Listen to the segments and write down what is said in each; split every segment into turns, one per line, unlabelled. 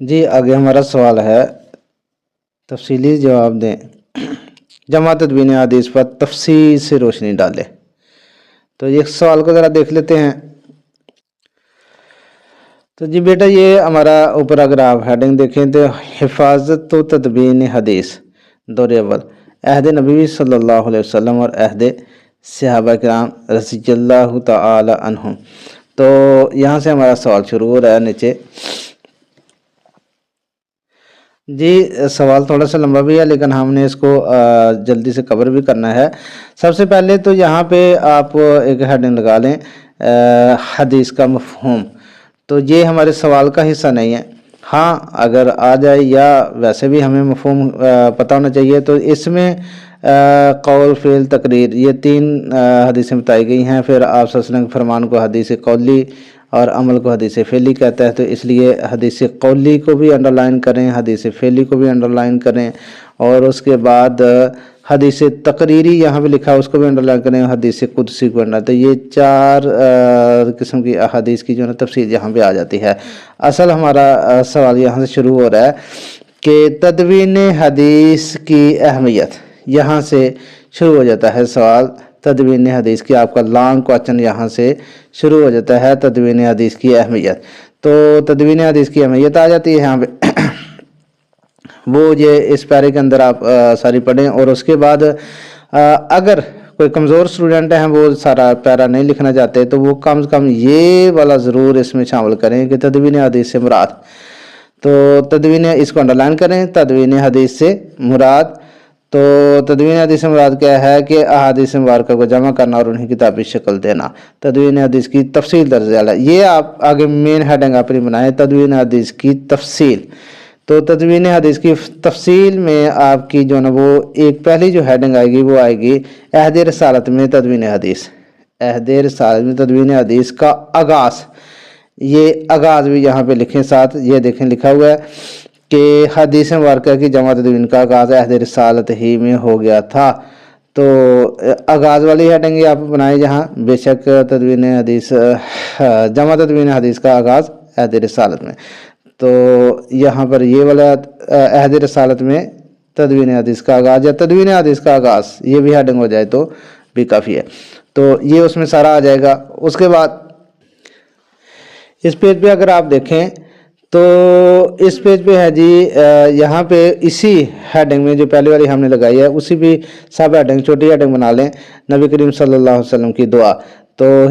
جی آگے ہمارا سوال ہے۔ تفصیلی جواب دیں۔ جماعت تدوین حدیث پر تفصیل سے روشنی ڈالے تو یہ سوال کو ذرا دیکھ لیتے ہیں۔ تو جی بیٹا، یہ ہمارا اوپر اگر آپ ہیڈنگ دیکھیں تو حفاظت و تدبین حدیث دور اول۔ عہد نبی صلی اللہ علیہ وسلم اور عہد صحابہ کرام رضی اللہ تعالی عنہم۔ تو یہاں سے ہمارا سوال شروع ہو رہا ہے، نیچے۔ جی سوال تھوڑا سا لمبا بھی ہے، لیکن ہم نے اس کو جلدی سے کور بھی کرنا ہے۔ سب سے پہلے تو یہاں پہ آپ ایک ہیڈنگ لگا لیں۔ حدیث کا مفہوم۔ تو یہ ہمارے سوال کا حصہ نہیں ہے۔ ہاں اگر آ جائے یا ویسے بھی ہمیں مفہوم پتہ ہونا چاہیے، تو اس میں قول، فعل، تقریر، یہ تین حدیثیں بتائی گئی ہیں۔ پھر آپ وسلم فرمان کو حدیث قولی اور عمل کو حدیث فعلی کہتا ہے، تو اس لیے حدیث قولی کو بھی انڈر لائن کریں، حدیث فعلی کو بھی انڈر لائن کریں اور اس کے بعد حدیث تقریری یہاں پہ لکھا، اس کو بھی انڈر لائن کریں، حدیث قدسی کو انڈر تو یہ چار قسم کی حدیث کی جو ہے تفصیل یہاں پہ آ جاتی ہے۔ اصل ہمارا سوال یہاں سے شروع ہو رہا ہے کہ تدوین حدیث کی اہمیت یہاں سے شروع ہو جاتا ہے سوال۔ تدوین حدیث کی آپ کا لانگ کوشچن یہاں سے شروع ہو جاتا ہے، تدوین حدیث کی اہمیت۔ تو تدوین حدیث کی اہمیت آ جاتی ہے یہاں پہ۔ وہ یہ اس پیرے کے اندر آپ ساری پڑھیں۔ اور اس کے بعد اگر کوئی کمزور سٹوڈنٹ ہیں، وہ سارا پیرا نہیں لکھنا چاہتے، تو وہ کم از کم یہ والا ضرور اس میں شامل کریں کہ تدوین حدیث سے مراد۔ تو تدوین اس کو انڈرلائن کریں، تدوین حدیث سے مراد۔ تو تدوین حدیث مراد کیا ہے کہ احادیث مبارکہ کو جمع کرنا اور انہیں کتابی شکل دینا۔ تدوین حدیث کی تفصیل درج ہے۔ یہ آپ آگے مین ہیڈنگ اپنی بنائیں تدوین حدیث کی تفصیل۔ تو تدوین حدیث کی تفصیل میں آپ کی جو نا وہ ایک پہلی جو ہیڈنگ آئے گی وہ آئے گی عہد رسالت میں تدوین حدیث۔ عہد رسالت میں تدوین حدیث کا آغاز۔ یہ آغاز بھی یہاں پہ لکھیں ساتھ، یہ دیکھیں لکھا ہوا ہے۔ کہ حدیث مبارکہ کی جماعت دین کا آغاز عہد رسالت ہی میں ہو گیا تھا۔ تو، آغاز والی ہیڈنگ آپ بنائیں جہاں، بے شک تدوین حدیث جمع تدوین حدیث کا آغاز عہد رسالت میں۔ تو یہاں پر یہ والا عہد رسالت میں تدوین حدیث کا آغاز یا تدوین حدیث کا آغاز، یہ بھی ہیڈنگ ہو جائے تو بھی کافی ہے۔ تو یہ اس میں سارا آ جائے گا۔ اس کے بعد اس پیج پہ اگر آپ دیکھیں تو اس پیج پہ ہے جی یہاں پہ اسی ہیڈنگ میں جو پہلی والی ہم نے لگائی ہے، اسی بھی سب ہیڈنگ چھوٹی ہیڈنگ بنا لیں۔ نبی کریم صلی اللہ علیہ وسلم کی دعا۔ تو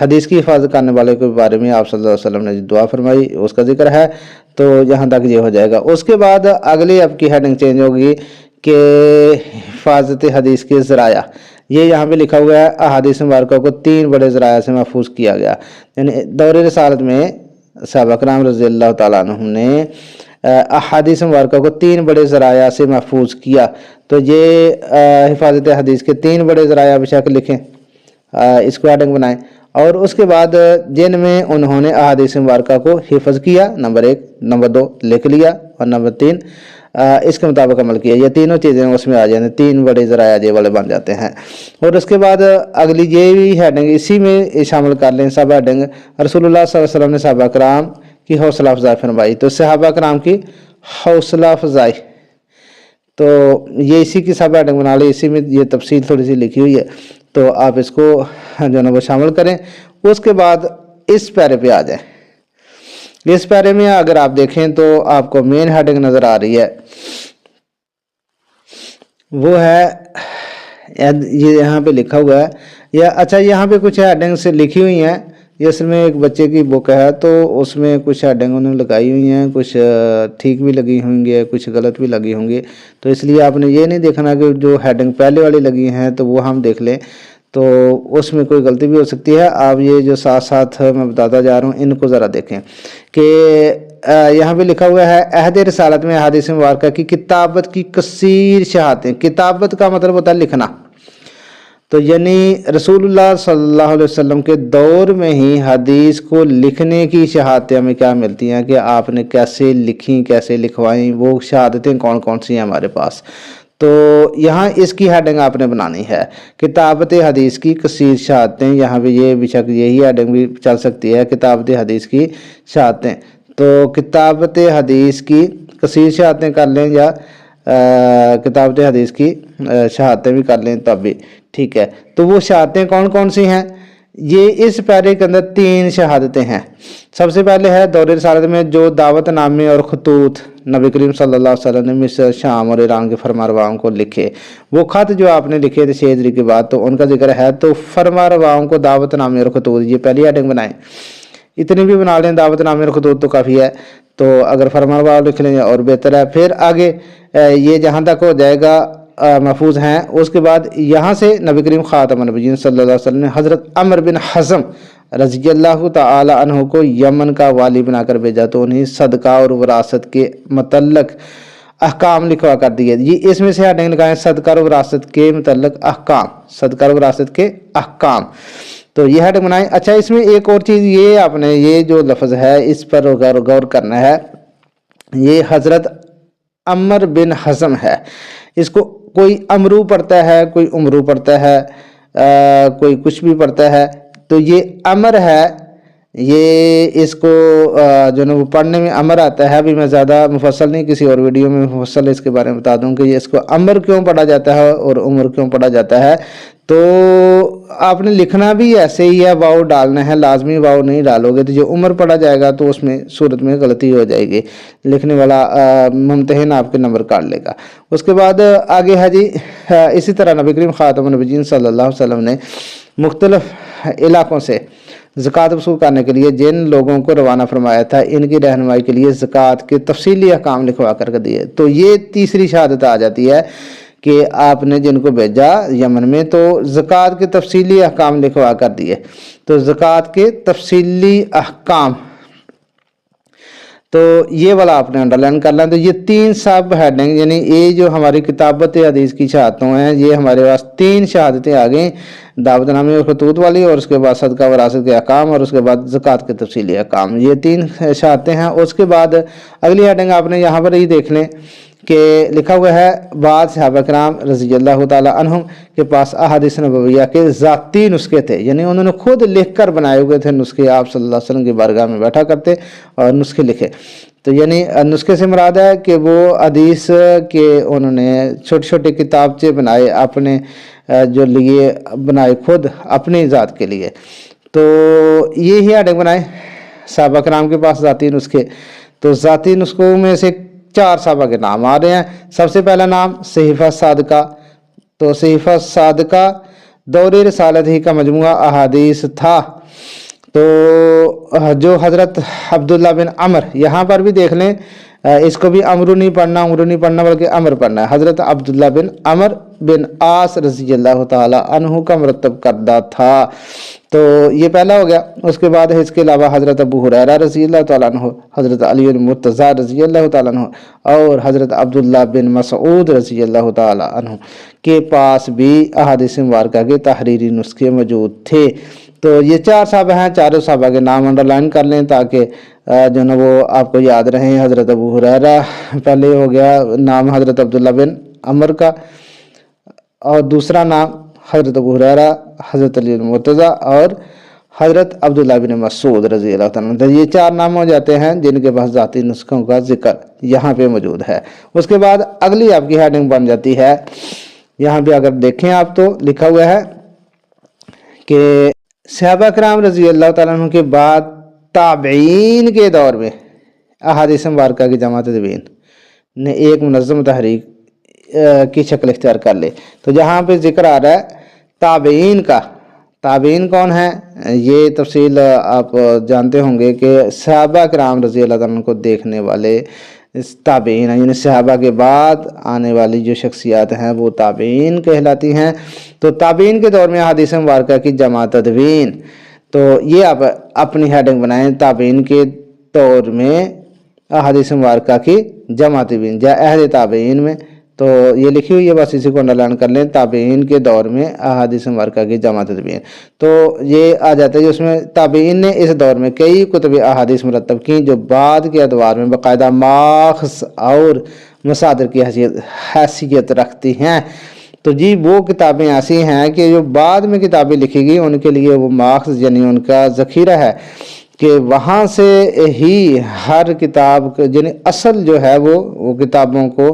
حدیث کی حفاظت کرنے والے کے بارے میں آپ صلی اللہ علیہ وسلم نے جی دعا فرمائی، اس کا ذکر ہے۔ تو یہاں تک یہ ہو جائے گا۔ اس کے بعد اگلی اب کی ہیڈنگ چینج ہوگی کہ حفاظت حدیث کے ذرائع۔ یہ یہاں پہ لکھا ہوا ہے، احادیث مبارکہ کو تین بڑے ذرائع سے محفوظ کیا گیا۔ یعنی دور رسالت میں صحابہ اکرام رضی اللہ تعالیٰ عنہ نے احادیث مبارکہ کو تین بڑے ذرائع سے محفوظ کیا۔ تو یہ حفاظت حدیث کے تین بڑے ذرائع بشک لکھیں۔ اس کو ایڈنگ بنائیں۔ اور اس کے بعد جن میں انہوں نے احادیث مبارکہ کو حفظ کیا، نمبر ایک، نمبر دو، لکھ لیا اور نمبر تین اس کے مطابق عمل کیا۔ یہ تینوں چیزیں اس میں آ جاتے ہیں تین بڑے ذرائع جے والے بن جاتے ہیں۔ اور اس کے بعد اگلی یہ بھی ہیڈنگ اسی میں شامل کر لیں سب ہیڈنگ رسول اللہ صلی اللہ علیہ وسلم نے صحابہ کرام کی حوصلہ افزائی فرمائی۔ تو صحابہ کرام کی حوصلہ افزائی۔ تو یہ اسی کی سب ہیڈنگ بنا لیں اسی میں یہ تفصیل تھوڑی سی لکھی ہوئی ہے۔ تو آپ اس کو جو ہے نا وہ شامل کریں۔ اس کے بعد اس پیرے پہ آ جائیں۔ اس پیرے میں اگر آپ دیکھیں تو آپ کو مین ہیڈنگ نظر آ رہی ہے۔ وہ ہے یہ یہاں پہ لکھا ہوا ہے۔ یا اچھا یہاں پہ کچھ ہیڈنگ سے لکھی ہوئی ہیں۔ یہ اصل میں ایک بچے کی بک ہے، تو اس میں کچھ ہیڈنگ انہوں نے لگائی ہوئی ہیں۔ کچھ ٹھیک بھی لگی ہوں گی، کچھ غلط بھی لگی ہوں گی۔ تو اس لیے آپ نے یہ نہیں دیکھنا کہ جو ہیڈنگ پہلے والی لگی ہیں، تو وہ ہم دیکھ لیں۔ تو اس میں کوئی غلطی بھی ہو سکتی ہے۔ آپ یہ جو ساتھ ساتھ میں بتاتا جا رہا ہوں، ان کو ذرا دیکھیں کہ یہاں پہ لکھا ہوا ہے، عہد رسالت میں حادث مبارکہ کی کتابت کی کثیر شہادتیں۔ کتابت کا مطلب ہوتا ہے لکھنا۔ تو یعنی رسول اللہ صلی اللہ علیہ وسلم کے دور میں ہی حدیث کو لکھنے کی شہادتیں ہمیں کیا ملتی ہیں کہ آپ نے کیسے لکھیں، کیسے لکھوائیں، وہ شہادتیں کون کون سی ہیں ہمارے پاس۔ تو یہاں اس کی ہیڈنگ آپ نے بنانی ہے۔ کتابت حدیث کی کثیر شہادتیں یہاں پہ یہ بھی شک یہی ہیڈنگ بھی چل سکتی ہے، کتابت حدیث کی شہادتیں تو کتابت حدیث کی کثیر شہادتیں کر لیں یا کتابت حدیث کی شہادتیں بھی کر لیں تب بھی، ٹھیک ہے۔ تو وہ شہادتیں کون کون سی ہیں؟ یہ اس پیرے کے اندر تین شہادتیں ہیں۔ سب سے پہلے ہے دور رسالت میں جو دعوت نامے اور خطوط نبی کریم صلی اللہ علیہ وسلم نے مصر شام اور ایران کے فرما کو لکھے۔ وہ خط جو آپ نے لکھے تھے شہدری کے بعد، تو ان کا ذکر ہے، تو فرما رواؤں کو دعوت نامے اور خطوط، یہ پہلی ہیڈنگ بنائیں۔ اتنی بھی بنا لیں، دعوت نامے اور خطوط تو کافی ہے۔ تو اگر فرما رواؤں لکھ لیں اور بہتر ہے، پھر آگے یہ جہاں تک ہو جائے گا محفوظ ہیں۔ اس کے بعد یہاں سے نبی کریم خاتم نبیین صلی اللہ علیہ وسلم نے حضرت عمر بن حزم رضی اللہ تعالی عنہ کو یمن کا والی بنا کر بھیجا، تو انہیں صدقہ اور وراثت کے متعلق احکام لکھوا کر دیے۔ یہ اس میں سے ہٹنگ لکھائیں صدقہ اور وراثت کے متعلق احکام۔ صدقہ اور وراثت کے احکام۔ تو یہ ہیڈنگ بنائیں اچھا اس میں ایک اور چیز، یہ آپ نے، یہ جو لفظ ہے، اس پر غور کرنا ہے۔ یہ حضرت عمر بن حزم ہے۔ اس کو کوئی امرو پڑھتا ہے، کوئی عمرو پڑھتا ہے کوئی کچھ بھی پڑھتا ہے، تو یہ امر ہے۔ یہ اس کو جو نا، وہ پڑھنے میں امر آتا ہے۔ ابھی میں زیادہ مفصل نہیں، کسی اور ویڈیو میں مفصل اس کے بارے میں بتا دوں کہ یہ اس کو امر کیوں پڑھا جاتا ہے اور عمر کیوں پڑھا جاتا ہے۔ تو آپ نے لکھنا بھی ایسے ہی ہے واؤ ڈالنا ہے، لازمی واؤ نہیں ڈالو گے تو جو عمر پڑھا جائے گا تو اس میں صورت میں غلطی ہو جائے گی۔ لکھنے والا ممتحن آپ کے نمبر کاٹ لے گا۔ اس کے بعد، آگے ہے جی اسی طرح نبی کریم خاتم النبیین صلی اللہ علیہ وسلم نے مختلف علاقوں سے زکوٰۃ وصول کرنے کے لیے جن لوگوں کو روانہ فرمایا تھا، ان کی رہنمائی کے لیے زکوٰۃ کے تفصیلی احکام لکھوا کر دیے۔ تو یہ تیسری شہادت آ جاتی ہے۔ کہ آپ نے جن کو بھیجا یمن میں تو زکوٰۃ کے تفصیلی احکام لکھوا کر دیے۔ تو زکوٰۃ کے تفصیلی احکام۔ تو یہ والا آپ نے انڈر لائن کر لیں۔ تو یہ تین سب ہیڈنگ یعنی یہ جو ہماری کتابت حدیث کی شہادتوں ہیں، یہ ہمارے پاس تین شہادتیں آ گئیں۔ دعوت نامی اور خطوط والی اور اس کے بعد صدقہ وراثت کے احکام اور اس کے بعد زکوٰۃ کے تفصیلی احکام۔ یہ تین شہادتیں ہیں۔ اس کے بعد اگلی ہیڈنگ آپ نے یہاں پر ہی دیکھ لیں۔ کہ لکھا ہوا ہے بعض صحابہ کرام رضی اللہ تعالیٰ عنہم کے پاس احادیث نبویہ کے ذاتی نسخے تھے۔ یعنی انہوں نے خود لکھ کر بنائے ہوئے تھے نسخے، آپ صلی اللہ علیہ وسلم کی بارگاہ میں بیٹھا کرتے اور نسخے لکھے۔ تو یعنی نسخے سے مراد ہے کہ وہ حدیث کے انہوں نے چھوٹے چھوٹے کتابچے بنائے اپنے، جو لیے بنائے خود اپنی ذات کے لیے۔ تو یہ ہی اڈنگ بنائے صحابہ کرام کے پاس ذاتی نسخے۔ تو ذاتی نسخوں میں سے چار صحابہ کے نام آ رہے ہیں۔ سب سے پہلا نام صحیفہ صادقہ۔ تو صحیفہ صادقہ دور رسالت ہی کا مجموعہ احادیث تھا۔ تو جو حضرت عبداللہ بن عمر، یہاں پر بھی دیکھ لیں اس کو بھی امرو نہیں پڑھنا امرو نہیں پڑھنا بلکہ امر پڑھنا ہے۔ حضرت عبداللہ بن عمر بن آس رضی اللہ تعالی عنہ کا مرتب کردہ تھا۔ تو یہ پہلا ہو گیا۔ اس کے بعد اس کے علاوہ حضرت ابو حریرہ رضی اللہ تعالیٰ عنہ، حضرت علی المرتضی رضی اللہ تعالیٰ عنہ اور حضرت عبداللہ بن مسعود رضی اللہ تعالیٰ عنہ کے پاس بھی احادیث مبارکہ کے تحریری نسخے موجود تھے۔ تو یہ چار صحابہ ہیں، چاروں صحابہ کے نام انڈر لائن کر لیں تاکہ جو نا وہ آپ کو یاد رہیں حضرت ابو حریرہ پہلے ہو گیا نام حضرت عبداللہ بن عمر کا، اور دوسرا نام حضرت ابو حریرہ حضرت علی المرتضی اور حضرت عبداللہ بن مسعود رضی اللہ تعالیٰ یہ چار نام ہو جاتے ہیں جن کے پاس ذاتی نسخوں کا ذکر یہاں پہ موجود ہے۔ اس کے بعد اگلی آپ کی ہیڈنگ بن جاتی ہے۔ یہاں پہ اگر دیکھیں آپ تو لکھا ہوا ہے کہ صحابہ کرام رضی اللہ تعالیٰ عنہ کے بعد تابعین کے دور میں احادیث مبارکہ کی جماعت دبین نے ایک منظم تحریک کی شکل اختیار کر لے تو جہاں پہ ذکر آ رہا ہے تابعین کا، تابعین کون ہے یہ تفصیل آپ جانتے ہوں گے کہ صحابہ کرام رضی اللہ عنہ کو دیکھنے والے تابعین ہیں یعنی صحابہ کے بعد آنے والی جو شخصیات ہیں وہ تابعین کہلاتی ہیں۔ تو تابعین کے دور میں حدیث مبارکہ کی جماعت تدوین۔ تو یہ آپ اپنی ہیڈنگ بنائیں تابعین کے دور میں حدیث مبارکہ کی جماعت تدوین، جا اہل تابعین میں۔ تو یہ لکھی ہوئی ہے، بس اسی کو انڈرلائن کر لیں۔ تابعین کے دور میں احادیث مبارکہ کی جمع تدبین تو یہ آ جاتا ہے کہ اس میں تابعین نے اس دور میں کئی کتب احادیث مرتب کی جو بعد کے ادوار میں باقاعدہ ماخذ اور مصادر کی حیثیت حیثیت رکھتی ہیں۔ تو جی وہ کتابیں ایسی ہیں کہ جو بعد میں کتابیں لکھی گئی ان کے لیے وہ ماخذ یعنی ان کا ذخیرہ ہے کہ وہاں سے ہی ہر کتاب یعنی اصل جو ہے وہ وہ کتابوں کو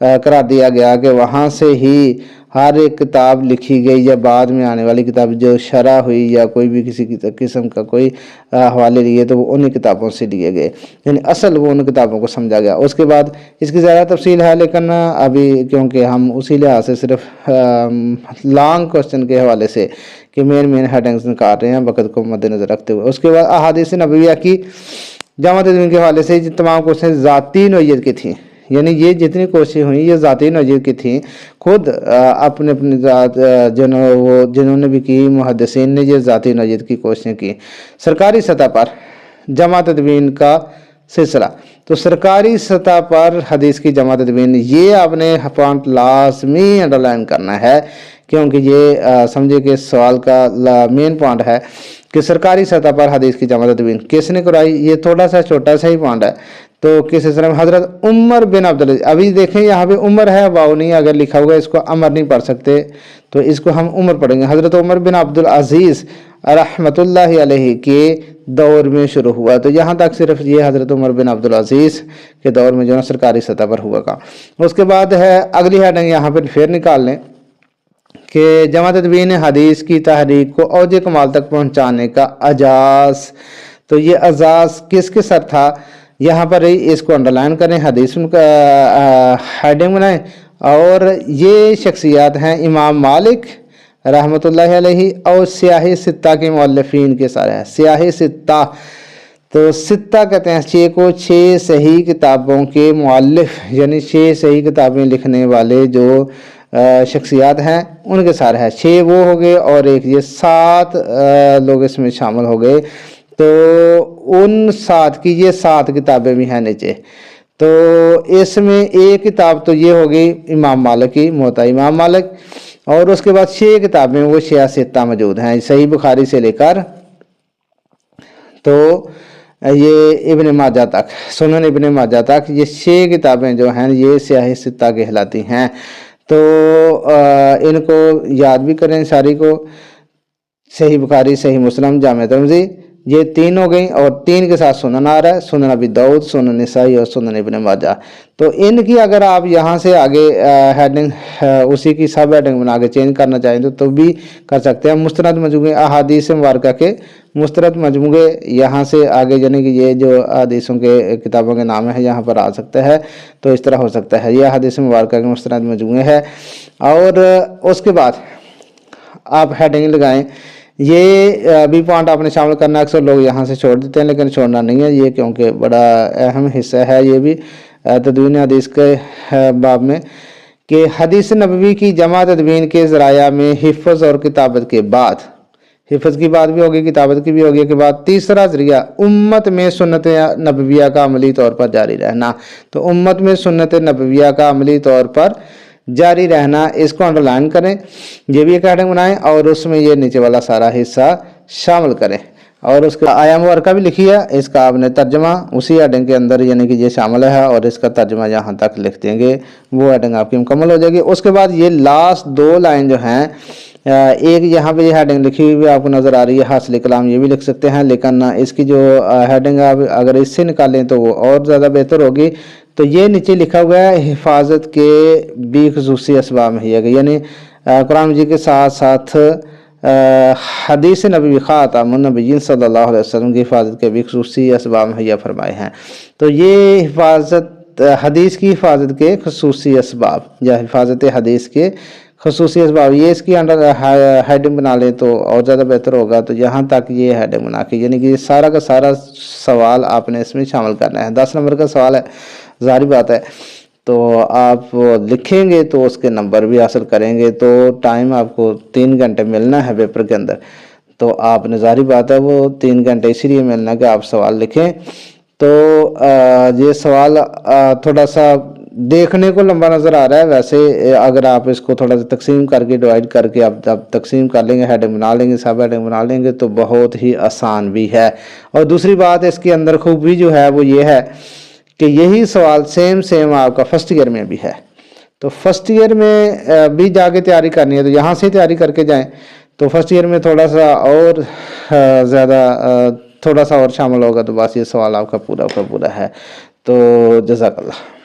کرا دیا گیا کہ وہاں سے ہی ہر ایک کتاب لکھی گئی یا بعد میں آنے والی کتاب جو شرح ہوئی یا کوئی بھی کسی قسم کا کوئی حوالے لیے تو وہ انہیں کتابوں سے لیے گئے۔ یعنی اصل وہ ان کتابوں کو سمجھا گیا۔ اس کے بعد اس کی زیادہ تفصیل ہے، لیکن ابھی کیونکہ ہم اسی لحاظ سے صرف لانگ کوشچن کے حوالے سے کہ مین مین ہیڈنگز نکال رہے ہیں، وقت کو مد نظر رکھتے ہوئے۔ اس کے بعد احادیث نبویہ کی جامع تدوین کے حوالے سے تمام کوشچن ذاتی نوعیت کی تھیں۔ یعنی یہ جتنی کوششیں ہوئیں، یہ ذاتی نوعیت کی تھیں۔ خود اپنے اپنی ذات جنہوں وہ جنہوں نے بھی کی، محدثین نے یہ ذاتی نوعیت کی کوششیں کی۔ سرکاری سطح پر جمع تدوین کا سلسلہ۔ تو سرکاری سطح پر حدیث کی جمع تدوین، یہ آپ نے پوائنٹ لازمی انڈرلائن کرنا ہے، کیونکہ یہ سمجھے کہ سوال کا مین پوائنٹ ہے کہ سرکاری سطح پر حدیث کی جمع تدوین کس نے کرائی؟ یہ تھوڑا سا چھوٹا سا ہی پوائنٹ ہے۔ تو کس طرح حضرت عمر بن عبدالعزیز ابھی دیکھیں یہاں پہ عمر ہے واؤ نہیں، اگر لکھا ہوگا اس کو عمر نہیں پڑھ سکتے، تو اس کو ہم عمر پڑھیں گے۔ حضرت عمر بن عبدالعزیز رحمت اللہ علیہ کے دور میں شروع ہوا۔ تو یہاں تک صرف یہ حضرت عمر بن عبدالعزیز کے دور میں جو نا سرکاری سطح پر ہوا کا اس کے بعد ہے، اگلی ہیڈنگ یہاں پہ پھر نکال لیں کہ جمع تدوین حدیث کی تحریک کو اوج کمال تک پہنچانے کا اجاز۔ تو یہ اجاز کس کے سر تھا؟ یہاں پر اس کو انڈرلائن کریں، حدیث کا ہیڈنگ بنائیں۔ اور یہ شخصیات ہیں امام مالک رحمۃ اللہ علیہ اور سیاہی ستہ کے مولفین کے سارے ہیں۔ سیاہی ستہ تو ستہ کہتے ہیں چھ کو چھ صحیح کتابوں کے مؤلف یعنی چھ صحیح کتابیں لکھنے والے جو شخصیات ہیں، ان کے سارے ہیں۔ چھ وہ ہو گئے اور ایک یہ سات لوگ اس میں شامل ہو گئے۔ تو ان سات کی، یہ سات کتابیں بھی ہیں نیچے۔ تو اس میں ایک کتاب تو یہ ہوگی امام مالک کی موتا امام مالک۔ اور اس کے بعد چھ کتابیں وہ سیاستہ موجود ہیں، صحیح بخاری سے لے کر۔ تو یہ ابن ماجہ تک، سنن ابن ماجہ تک یہ چھ کتابیں جو ہیں یہ سیاہ ستہ کہلاتی ہیں۔ تو ان کو یاد بھی کریں ساری کو۔ صحیح بخاری، صحیح مسلم، جامع ترمزی یہ تین ہو گئیں اور تین کے ساتھ سنن آ رہا ہے، سنن ابی دعود سنن نسائی اور سنن ابن ماجہ۔ تو ان کی اگر آپ یہاں سے آگے ہیڈنگ اسی کی سب ہیڈنگ بنا کے چینج کرنا چاہیں تو تو بھی کر سکتے ہیں۔ مسترد مجموعے، احادیث مبارکہ کے مسترد مجموعے یہاں سے آگے یعنی کہ یہ جو احادیثوں کے کتابوں کے نام ہیں، یہاں پر آ سکتا ہے تو اس طرح ہو سکتا ہے۔ یہ احادیث مبارکہ کے مسترد مجموعے ہے اور اس کے بعد آپ ہیڈنگ لگائیں۔ یہ ابھی پوائنٹ آپ نے شامل کرنا اکثر لوگ یہاں سے چھوڑ دیتے ہیں، لیکن چھوڑنا نہیں ہے، یہ کیونکہ بڑا اہم حصہ ہے یہ بھی تدوین حدیث کے باب میں کہ حدیث نبوی کی جمع تدوین کے ذرائع میں حفظ اور کتابت کے بعد، حفظ کی بات بھی ہوگی، کتابت کی بھی ہوگی، کے بعد تیسرا ذریعہ امت میں سنت نبویہ کا عملی طور پر جاری رہنا۔ تو امت میں سنت نبویہ کا عملی طور پر جاری رہنا، اس کو انڈرلائن کریں، یہ بھی ایک ہیڈنگ بنائیں اور اس میں یہ نیچے والا سارا حصہ شامل کریں۔ اور اس کا آیا مورکہ بھی لکھی ہے، اس کا آپ نے ترجمہ اسی ہیڈنگ کے اندر یعنی کہ یہ شامل ہے اور اس کا ترجمہ یہاں تک لکھ دیں گے۔ وہ ہیڈنگ آپ کی مکمل ہو جائے گی۔ اس کے بعد یہ لاسٹ دو لائن جو ہیں ایک یہاں پہ یہ ہیڈنگ لکھی ہوئی آپ کو نظر آ رہی ہے، حاصل کلام یہ بھی لکھ سکتے ہیں، لیکن اس کی جو ہیڈنگ آپ اگر اس سے نکالیں تو وہ اور زیادہ بہتر ہوگی۔ تو یہ نیچے لکھا ہوا ہے، حفاظت کے بھی خصوصی اسباب مہیا گئے یعنی قرآن جی کے ساتھ ساتھ حدیث نبی خاتم النبیین صلی اللہ علیہ وسلم کی حفاظت کے بھی خصوصی اسباب مہیا فرمائے ہیں۔ تو یہ حفاظت، حدیث کی حفاظت کے خصوصی اسباب، یا حفاظت حدیث کے خصوصی اسباب۔ یہ اس کی انڈر ہیڈنگ بنا لیں تو اور زیادہ بہتر ہوگا۔ تو یہاں تک یہ ہیڈنگ بنا کے یعنی کہ سارا کا سارا سوال آپ نے اس میں شامل کرنا ہے۔ دس نمبر کا سوال ہے ظاہری بات ہے۔ تو آپ لکھیں گے تو اس کے نمبر بھی حاصل کریں گے۔ تو ٹائم آپ کو تین گھنٹے ملنا ہے پیپر کے اندر۔ تو آپ نے ظاہری بات ہے وہ تین گھنٹے اسی لیے ملنا کہ آپ سوال لکھیں۔ تو یہ سوال تھوڑا سا دیکھنے کو لمبا نظر آ رہا ہے۔ ویسے اگر آپ اس کو تھوڑا سا تقسیم کر کے ڈیوائڈ کر کے آپ تقسیم کر لیں گے ہیڈنگ بنا لیں گے سب ہیڈنگ بنا لیں گے، تو بہت ہی آسان بھی ہے۔ اور دوسری بات اس کے اندر خوبی جو ہے وہ یہ ہے کہ یہی سوال سیم سیم آپ کا فرسٹ ایئر میں بھی ہے۔ تو فرسٹ ایئر میں بھی جا کے تیاری کرنی ہے تو یہاں سے تیاری کر کے جائیں۔ تو فرسٹ ایئر میں تھوڑا سا اور زیادہ تھوڑا سا اور شامل ہوگا تو بس یہ سوال آپ کا پورا کا پورا ہے۔ تو جزاک اللہ۔